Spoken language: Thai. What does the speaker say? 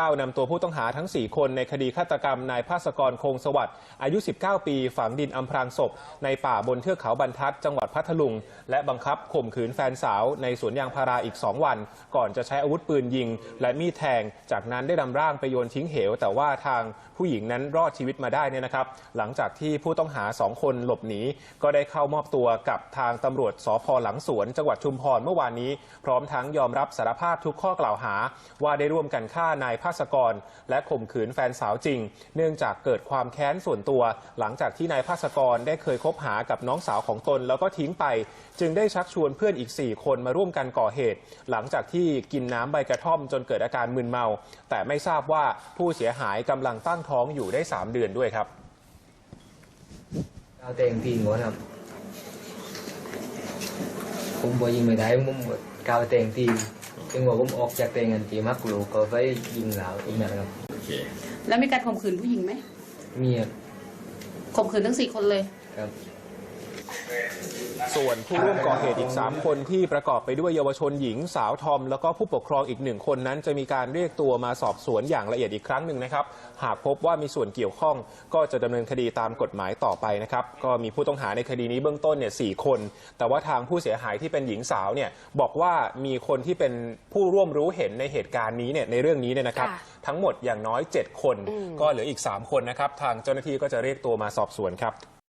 9นำตัวผู้ต้องหาทั้ง 4 คนในคดีฆาตกรรมนายภาสกรคงสวัสดิ์อายุ 19 ปี ฝังดินอำพรางศพ ในป่าบนเทือกเขาบรรทัด จังหวัดพัทลุง และบังคับข่มขืนแฟนสาวในสวนยางพาราอีก 2 วัน ก่อนจะใช้อาวุธปืนยิง และมีดแทง จากนั้นได้นำร่างไปโยนทิ้งเหว แต่ว่าทางผู้หญิงนั้นรอดชีวิตมาได้เนี่ยนะครับ หลังจากที่ผู้ต้องหา 2 คนหลบหนีก็ได้เข้ามอบตัวกับทางตำรวจสพหลังสวน จังหวัดชุมพรเมื่อวานนี้ พร้อมทั้งยอมรับสารภาพทุกข้อกล่าวหาว่าได้ร่วมกันฆ่านายภาสกร และข่มขืนแฟนสาวจริง เนื่องจากเกิดความแค้นส่วนตัว หลังจากที่นายภาสกรได้เคยคบหากับน้องสาวของตนแล้วก็ทิ้งไป จึงได้ชักชวนเพื่อนอีก 4 คนมาร่วมกันก่อเหตุ หลังจากที่กินน้ำใบกระท่อมจนเกิดอาการมึนเมา แต่ไม่ทราบว่าผู้เสียหายกำลังตั้งท้องอยู่ได้ 3 เดือนด้วยครับเอาเต็งทีงดครับ ผมบ่ยิงไม่ได้ผมกาวเต็งทีจึงว่าผมออกจากเต็งกันทีมักลูกก็ไปยิงเหลาอีกนั่นครับโอเคแล้วมีการข่มขืนผู้หญิงไหมมีครับข่มขืนทั้งสี่คนเลยครับ ส่วนผู้ร่วมก่อเหตุอีก 3 คนที่ประกอบไปด้วยเยาวชนหญิงสาวทอม แล้วก็ผู้ปกครองอีกหนึ่งคนนั้น จะมีการเรียกตัวมาสอบสวนอย่างละเอียดอีกครั้งหนึ่งนะครับ หากพบว่ามีส่วนเกี่ยวข้องก็จะดำเนินคดีตามกฎหมายต่อไปนะครับ ก็มีผู้ต้องหาในคดีนี้เบื้องต้นเนี่ยสคน แต่ว่าทางผู้เสียหายที่เป็นหญิงสาวเนี่ยบอกว่ามีคนที่เป็นผู้ร่วมรู้เห็นในเหตุการณ์นี้เนี่ยในเรื่องนี้เนี่ยนะครับ ค่ะทั้งหมดอย่างน้อย 7 คนอืมก็เหลืออีก 3 คนนะครับทางเจ้าหน้าที่ก็จะเรียกตัวมาสอบสวนครับ